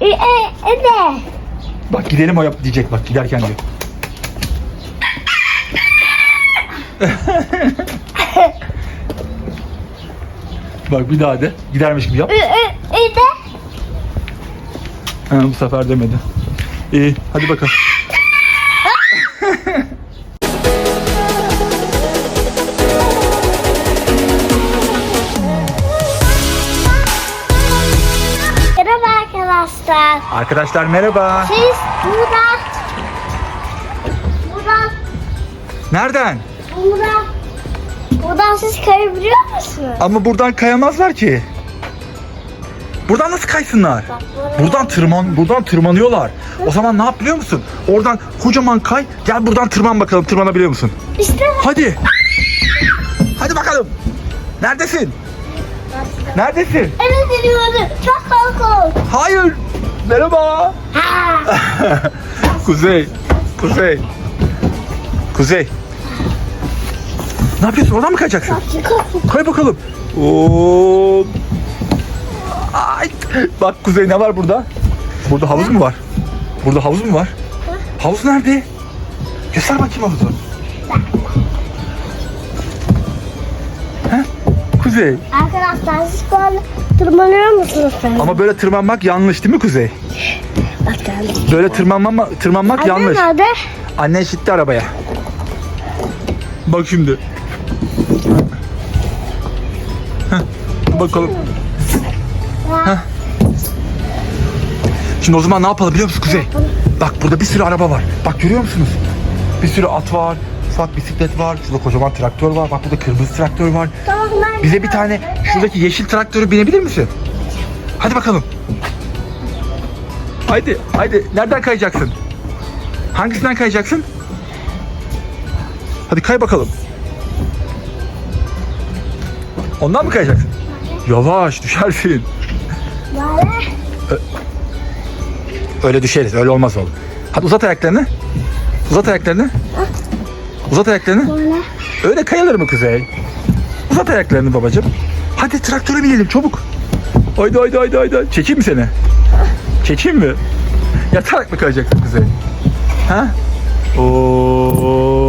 E, e, e de. Bak gidelim o yap diyecek bak giderken diyor. bak bir daha de. Gidermiş gibi yap. E, e, e. Ha, bu sefer demedi. İyi hadi bakalım. Arkadaşlar. Arkadaşlar merhaba. Siz burada. Buradan. Nereden? Buradan. Buradan siz kayabiliyor musunuz? Ama buradan kayamazlar ki. Buradan nasıl kaysınlar? Bak. Buradan tırman, buradan tırmanıyorlar. O zaman ne yap biliyor musun? Oradan kocaman kay. Gel buradan tırman bakalım. Tırmanabiliyor musun? İşte Hadi. Hadi bakalım. Neredesin? Neredesin? evet ediyorum. Çok korkunç. Hayır. Merhaba. Ha. Kuzey. Kuzey. Kuzey. Ne yapıyorsun? Oradan mı kayacaksın? Çok Kay bakalım. Oo. Ay. Bak Kuzey ne var burada? Burada havuz mu var? Burada havuz mu var? Havuz nerede? Göster bakayım havuzu. He? Kuzey. Arkadaşlar siz şu an tırmanıyor musunuz sen? Ama böyle tırmanmak yanlış değil mi Kuzey? Bak geldi. Böyle tırmanmama, tırmanmak Anne yanlış. nerede? Annen şitti arabaya. Bak şimdi. Heh, bakalım. Heh. Şimdi o zaman ne yapalım biliyor musun Kuzey? Bak burada bir sürü araba var. Bak görüyor musunuz? Bir sürü at var. Ufak bisiklet var. Şurada kocaman traktör var. Bak burada kırmızı traktör var. Bize bir tane şuradaki yeşil traktörü binebilir misin? Hadi bakalım. Haydi, haydi. Nereden kayacaksın? Hangisinden kayacaksın? Hadi kay bakalım. Ondan mı kayacaksın? Yavaş düşersin. Öyle düşeriz. Öyle olmaz oğlum. Hadi uzat ayaklarını. Uzat ayaklarını. Uzat ayaklarını. Öyle kayılır mı Kuzey? Uzat ayaklarını babacığım. Hadi traktöre binelim çabuk. Haydi haydi haydi haydi. Çekeyim mi seni? Çekeyim mi? Yatarak mı kayacaksın Kuzey? Ha? Oo.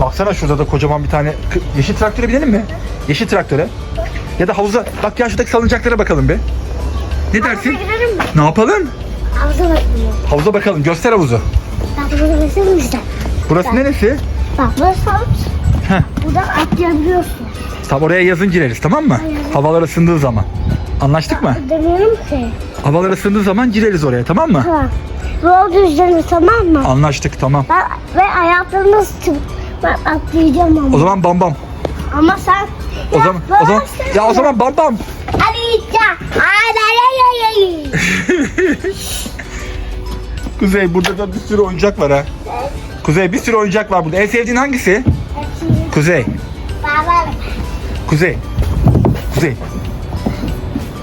Baksana şurada da kocaman bir tane yeşil traktöre binelim mi? Yeşil traktöre. Ya da havuza. Bak ya şuradaki salıncaklara bakalım bir. Ne dersin? Ne yapalım? Havuza bakayım. Havuza bakalım. Göster havuzu. Bak mesela işte. Burası neresi? Bak burası havuz. Heh. Buradan atlayabiliyorsun. Tam oraya yazın gireriz tamam mı? Havalar ısındığı zaman. Anlaştık mı? Demiyorum ki. Havalar ısındığı zaman gireriz oraya tamam mı? Tamam. Yol düzlemi tamam mı? Anlaştık tamam. Ben, ve ayaklarımı sıçıp ben atlayacağım ama. O zaman bam bam. Ama sen... O zaman o zaman ya o zaman bam bam. Hadi gideceğim. Hadi Kuzey burada da bir sürü oyuncak var ha. Kuzey bir sürü oyuncak var burada. En sevdiğin hangisi? Kuzey. bağlarım. Kuzey. Kuzey.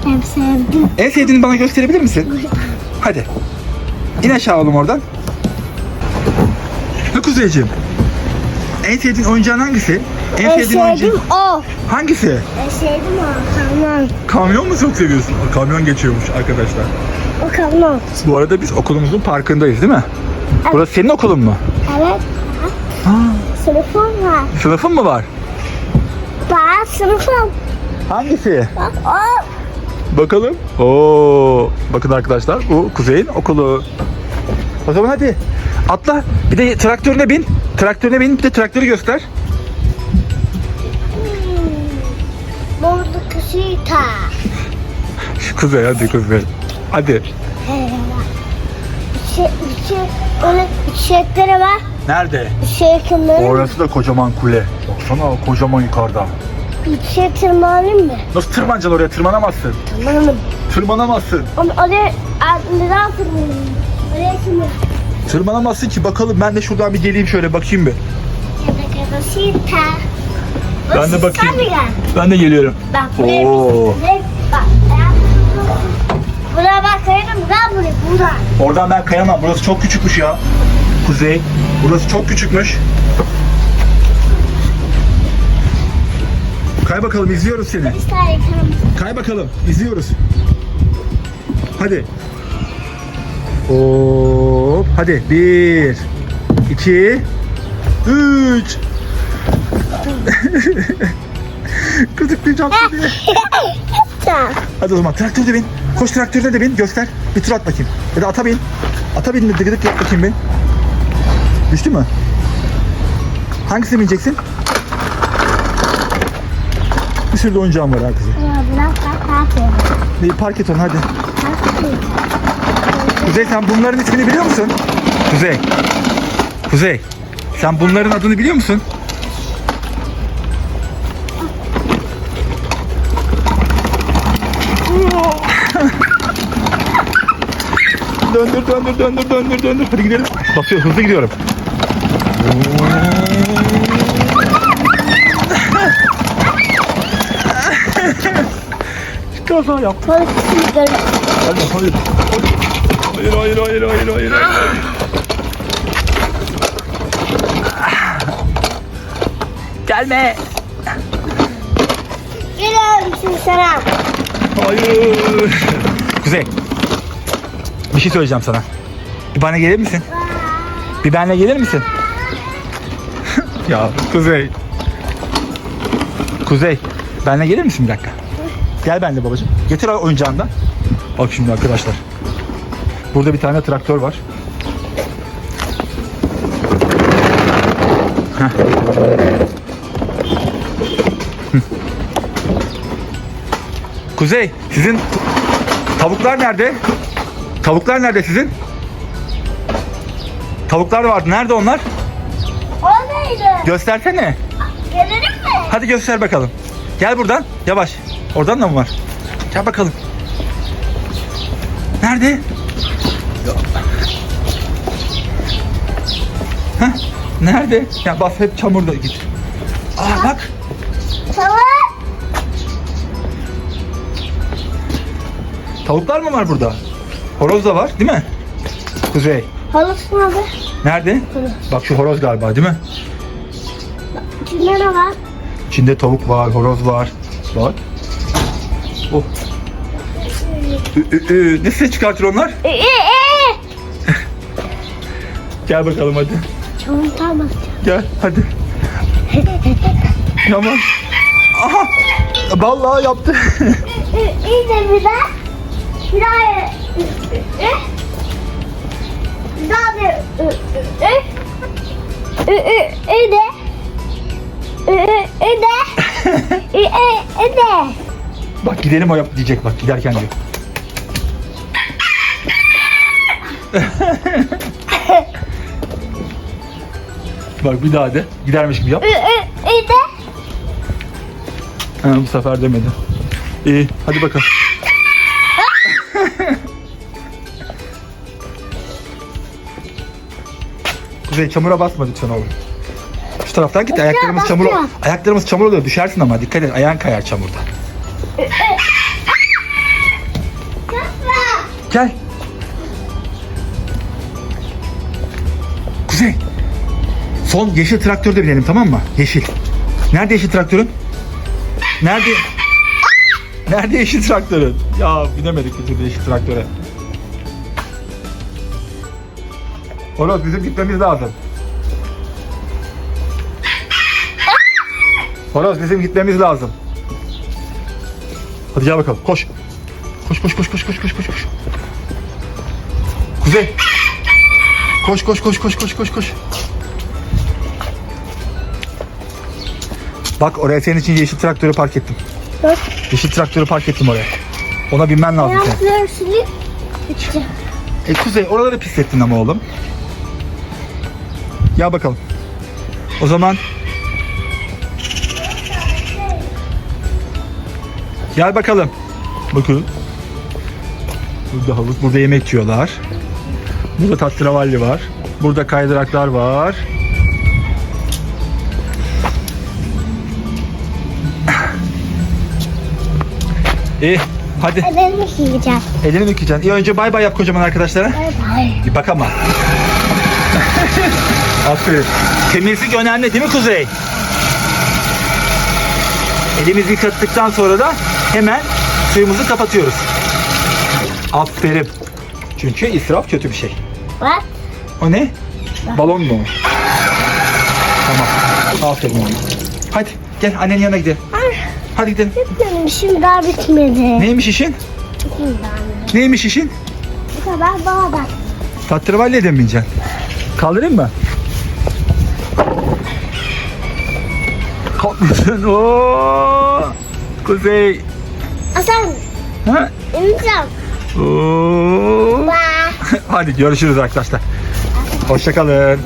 Hep sevdim. En sevdiğini bana gösterebilir misin? Hadi. İn aşağı oğlum oradan. Ne Kuzeyciğim? En sevdiğin oyuncağın hangisi? En, En sevdiğin oyuncağın o. hangisi? En sevdim o. Kamyon. Kamyon mu çok seviyorsun? Kamyon geçiyormuş arkadaşlar. Kamyon. Bu arada biz okulumuzun parkındayız değil mi? Burası senin okulun mu? Evet. Sınıfım var. Sınıfın mı var? Bak sınıfım. Hangisi? Bak o. Bakalım. Oo, bakın arkadaşlar bu Kuzey'in okulu. O zaman hadi atla. Bir de traktörüne bin. Traktörüne bin bir de traktörü göster. Bordo kısita. Kuzey hadi Kuzey. Hadi. Şey, şey, öyle çiçekleri var. Nerede? Kımları. Orası da kocaman kule. Baksana kocaman yukarıda. Şey tırmanayım mı? Nasıl tırmanacaksın oraya? Tırmanamazsın. Tırmanayım. Tırmanamazsın. Ama oraya neden tırmanayım? Oraya tırmanayım. Tırmanamazsın ki bakalım ben de şuradan bir geleyim şöyle bakayım bir. Ben de bakayım. Ben de geliyorum. Bak buraya Oo. bir. Buraya bak kayarım. Ben buraya. Buradan. Oradan ben kayamam. Burası çok küçükmüş ya. Kuzey. Burası çok küçükmüş. Kay bakalım izliyoruz seni. Bir. Kay bakalım izliyoruz. Hadi. Hop. Hadi. Bir. iki, Üç. Gıdıklayacağım seni. Hadi o zaman traktörde bin. Koş traktörde de bin. Göster. Bir tur at bakayım. Ya da ata bin. Ata bin de gıdık yap bakayım bin. Düştü mü? Hangisine bineceksin? Bir sürü de oyuncağım var ha kızım. Ya biraz daha kalk Bir park et onu hadi. Kuzey sen bunların ismini biliyor musun? Kuzey. Kuzey. Sen bunların adını biliyor musun? Döndür döndür döndür döndür döndür. Hadi gidelim. Basıyor hızlı gidiyorum. Kaza yaptım. Polis gidiyorum. Hadi hayır. Hayır hayır hayır hayır hayır. hayır. Gelme. Geliyorum şimdi sana. Hayır. Kuzey. Bir şey söyleyeceğim sana. Bir bana gelir misin? Bir benle gelir misin? ya Kuzey. Kuzey. Benle gelir misin bir dakika? Gel benle babacığım. Getir oyuncağından. Bak şimdi arkadaşlar. Burada bir tane traktör var. Kuzey, sizin tavuklar nerede? Tavuklar nerede sizin? Tavuklar vardı. Nerede onlar? Oradaydı. Göstersene. Gelirim mi? Hadi göster bakalım. Gel buradan. Yavaş. Oradan da mı var? Gel bakalım. Nerede? Heh, nerede? Ya bas hep çamurda git. Aa bak. Tamam. Tavuklar mı var burada? Horoz da var değil mi? Kuzey. Halısı nerede? Nerede? Bak şu horoz galiba değil mi? İçinde ne var? İçinde tavuk var, horoz var. Bak. Oh. Ü, ü, ü. Ne ses çıkartır onlar? Gel bakalım hadi. Gel hadi. Tamam. Aha. Vallahi yaptı. İyi de bir daha. Bir daha. Ü, ü, ü. Bir daha bir. Ü, ü, ü. Ü, ü, ü de. Ü, ü, ü de. Ü, ü, ü de. bak gidelim o yap diyecek bak giderken diyor. bak bir daha de. Gidermiş gibi yap. Ü, ü, ü de. Ha, bu sefer demedi. İyi hadi bakalım. Kuzey çamura basma lütfen oğlum. Şu taraftan git ayaklarımız çamur ayaklarımız çamur oluyor düşersin ama dikkat et ayağın kayar çamurda. Gel. Kuzey. Son yeşil traktörde binelim tamam mı? Yeşil. Nerede yeşil traktörün? Nerede? Nerede yeşil traktörün? Ya binemedik bir türlü yeşil traktöre. Horoz bizim gitmemiz lazım. Horoz bizim gitmemiz lazım. Hadi gel bakalım koş. Koş koş koş koş koş koş koş koş. Kuzey. Koş koş koş koş koş koş koş. Bak oraya senin için yeşil traktörü park ettim. Bak. Yeşil traktörü park ettim oraya. Ona binmen lazım. Ayakları silip. E Kuzey oraları pislettin ama oğlum. Gel bakalım. O zaman Gel bakalım. Bakın. Burada havuz, burada yemek yiyorlar. Burada tatravalli var. Burada kaydıraklar var. İyi, hadi. Ellerimi yiyeceğim. Elini yıkayacaksın? İyi önce bay bay yap kocaman arkadaşlara. Bay bay. Bir bak ama. Aferin. Temizlik önemli değil mi Kuzey? Elimizi yıkattıktan sonra da hemen suyumuzu kapatıyoruz. Aferin. Çünkü israf kötü bir şey. Bak. O ne? Balon mu? Tamam. Aferin oğlum. Hadi gel annenin yanına gidelim. Hadi gidelim. Benim işim daha bitmedi. Neymiş işin? Neymiş işin? Bu kadar daha bak. Tatravalliye mi bineceksin? Kaldırayım mı? Kalkmışsın. Oo! Kuzey. Hasan Ha? ineceğim. Oo! Hadi görüşürüz arkadaşlar. Hoşçakalın.